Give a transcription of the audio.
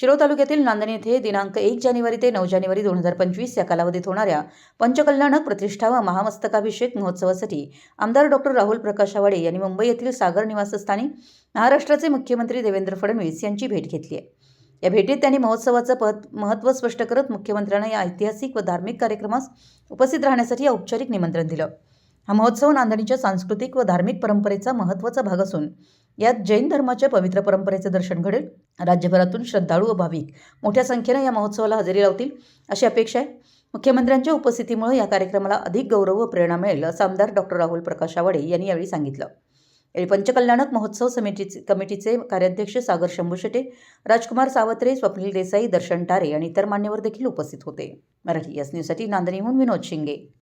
शिरोळ तालुक्यातील नांदणी येथे दिनांक एक जानेवारी ते नऊ जानेवारी दोन हजार पंचवीस या कालावधीत होणाऱ्या पंचकल्याणक प्रतिष्ठा व महामस्तकाभिषेक महोत्सवासाठी आमदार डॉक्टर राहुल प्रकाश आवाडे यांनी मुंबई येथील सागर निवासस्थानी महाराष्ट्राचे मुख्यमंत्री देवेंद्र फडणवीस यांची भेट घेतली आहे. या भेटीत त्यांनी महोत्सवाचं पद महत्त्व स्पष्ट करत मुख्यमंत्र्यांना या ऐतिहासिक व धार्मिक कार्यक्रमास उपस्थित राहण्यासाठी औपचारिक निमंत्रण दिलं. हा महोत्सव नांदणीच्या सांस्कृतिक व धार्मिक परंपरेचा महत्त्वाचा भाग असून यात जैन धर्माच्या पवित्र परंपरेचे दर्शन घडेल. राज्यभरातून श्रद्धाळू व भाविक मोठ्या संख्येनं या महोत्सवाला हजेरी लावतील अशी अपेक्षा आहे. मुख्यमंत्र्यांच्या उपस्थितीमुळे या कार्यक्रमाला अधिक गौरव व प्रेरणा मिळेल असं आमदार डॉक्टर राहुल प्रकाश आवाडे यांनी यावेळी सांगितलं. यावेळी पंचकल्याणक महोत्सव समितीचे कमिटीचे कार्याध्यक्ष सागर शंभूशेटे राजकुमार सावत्रे स्वप्नील देसाई दर्शन टारे आणि इतर मान्यवर देखील उपस्थित होते. मराठी यास न्यूजसाठी नांदणीहून विनोद शिंगे.